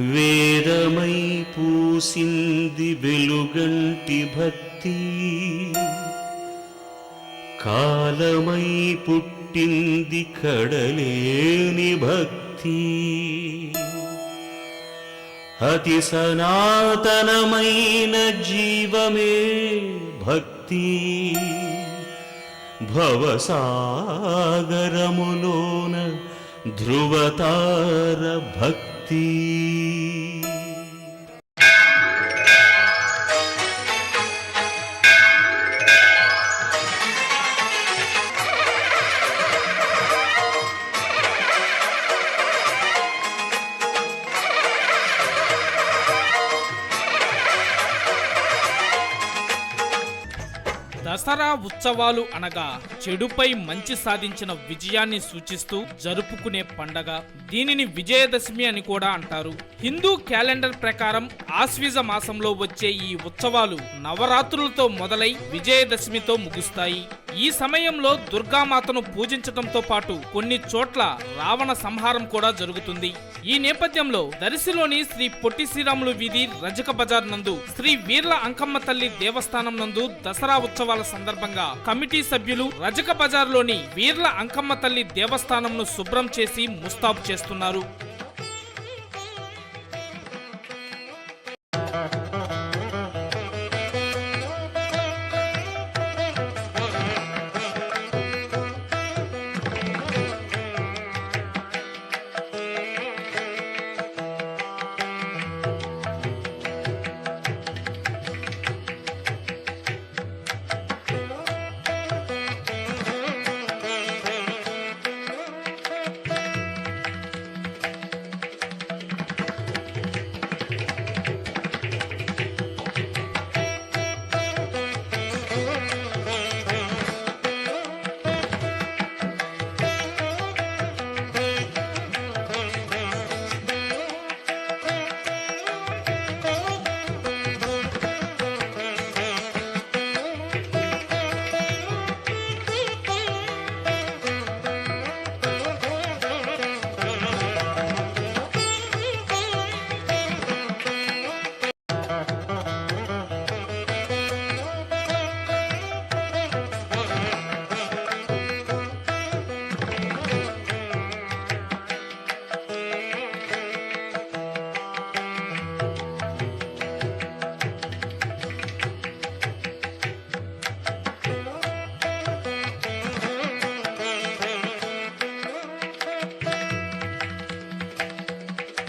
వేదమై పూసింది వెలుగంటి భక్తి. కాలమై పుట్టింది కడలేని భక్తి. అతి సనాతనమైన జీవమే భక్తి. భవసాగరములోన ధ్రువతార భక్తి. దసరా ఉత్సవాలు అనగా చెడుపై మంచి సాధించిన విజయాన్ని సూచిస్తూ జరుపుకునే పండగ. దీనిని విజయదశమి అని కూడా అంటారు. హిందూ క్యాలెండర్ ప్రకారం ఆశ్వీజ మాసంలో వచ్చే ఈ ఉత్సవాలు నవరాత్రులతో మొదలై విజయదశమితో ముగుస్తాయి. ఈ సమయంలో దుర్గామాతను పూజించడంతో పాటు కొన్ని చోట్ల రావణ సంహారం కూడా జరుగుతుంది. ఈ నేపథ్యంలో దరిసిలోని శ్రీ పొట్టి శ్రీరాములు వీధి రజక బజార్ నందు శ్రీ వీర్ల అంకమ్మ తల్లి దేవస్థానం నందు దసరా ఉత్సవాల సందర్భంగా కమిటీ సభ్యులు రజక బజార్లోని వీర్ల అంకమ్మ తల్లి దేవస్థానంను శుభ్రం చేసి ముస్తాబు చేస్తున్నారు.